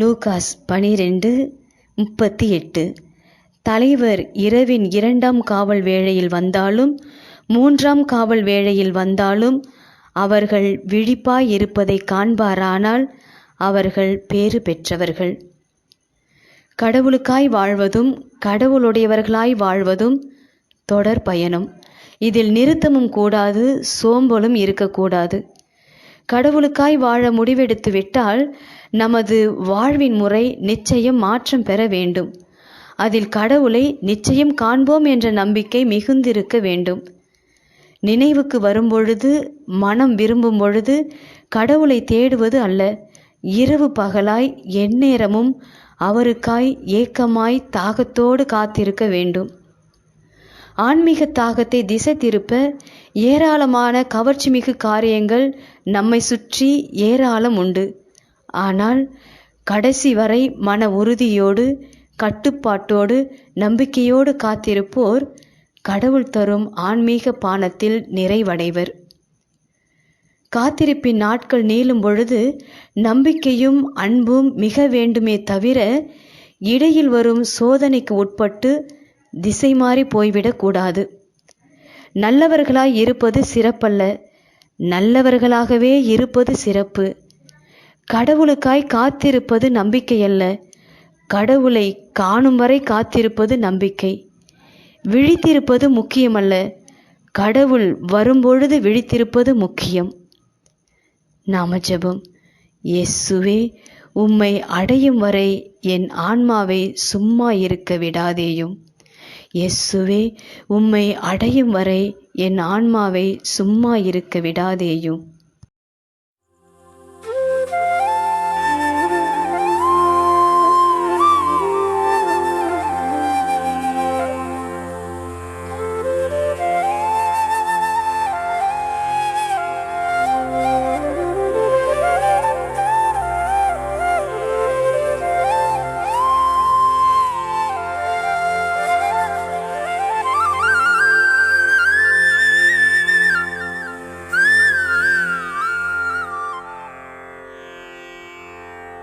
Lucas பனிரெண்டு முப்பத்தி எட்டு. தலைவர் இரவின் இரண்டாம் காவல் வேளையில் வந்தாலும் மூன்றாம் காவல் வேளையில் வந்தாலும் அவர்கள் விழிப்பாய் இருப்பதை காண்பாரானால் அவர்கள் பேறு பெற்றவர்கள். கடவுளுக்காய் வாழ்வதும் கடவுளுடையவர்களாய் வாழ்வதும் தொடர் பயணம். இதில் நிறுத்தமும் கூடாது சோம்பலும் இருக்கக்கூடாது. கடவுளுக்காய் வாழ முடிவெடுத்து விட்டால் நமது வாழ்வின் முறை நிச்சயம் மாற்றம் பெற வேண்டும். அதில் கடவுளை நிச்சயம் காண்போம் என்ற நம்பிக்கை மிகுந்திருக்க வேண்டும். நினைவுக்கு வரும்பொழுது மனம் விரும்பும் பொழுது கடவுளை தேடுவது அல்ல. இரவு பகலாய் எந்நேரமும் அவருக்காய் ஏக்கமாய் தாகத்தோடு காத்திருக்க வேண்டும். ஆன்மீக தாகத்தை திசை திருப்ப ஏராளமான கவர்ச்சிமிகு காரியங்கள் நம்மை சுற்றி ஏராளம் உண்டு. ஆனால் கடைசி வரை மன உறுதியோடு கட்டுப்பாட்டோடு நம்பிக்கையோடு காத்திருப்போர் கடவுள் தரும் ஆன்மீக பானத்தில் நிறைவடைவர். காத்திருப்பின் நாட்கள் நீளும் பொழுது நம்பிக்கையும் அன்பும் மிக வேண்டுமே தவிர இடையில் வரும் சோதனைக்கு உட்பட்டு திசை மாறி போய்விடக்கூடாது நல்லவர்களாய் இருப்பது சிறப்பல்ல நல்லவர்களாகவே இருப்பது சிறப்பு. கடவுளுக்காய் காத்திருப்பது நம்பிக்கையல்ல. கடவுளை காணும் வரை காத்திருப்பது நம்பிக்கை. விழித்திருப்பது முக்கியமல்ல. கடவுள் வரும்பொழுது விழித்திருப்பது முக்கியம். நாம ஜெபம். இயேசுவே உம்மை அடையும் வரை என் ஆன்மாவை சும்மா இருக்க விடாதேயும். இயேசுவே உம்மை அடையும் வரை என் ஆன்மாவை சும்மா இருக்க விடாதேயும்.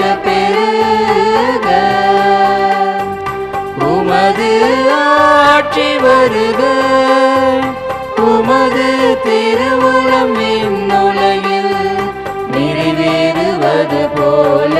போற்ற பெருக உமது ஆட்சி வருக. உமது திருவுளம் விண்ணுலகில் நிறைவேறுவது போல.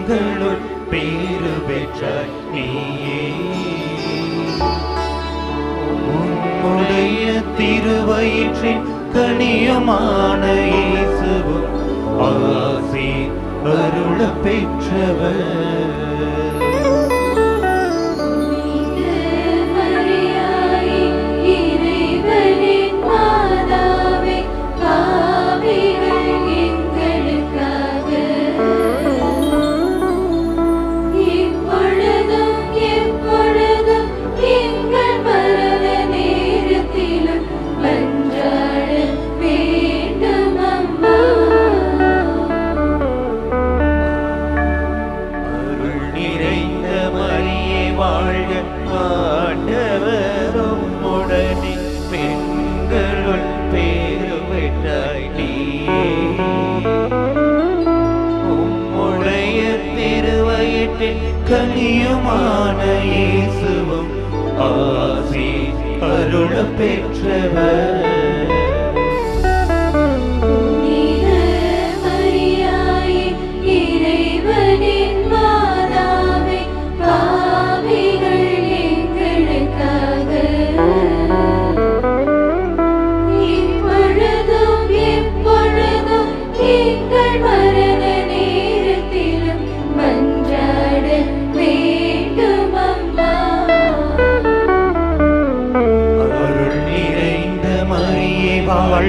எங்களுள் பேரு பெற்ற நீயே. உன்னுடைய திருவயிற்றின் கனியமான இயேசுவும் ஆசி அருள பெற்றவர். அருள பெற்றவர்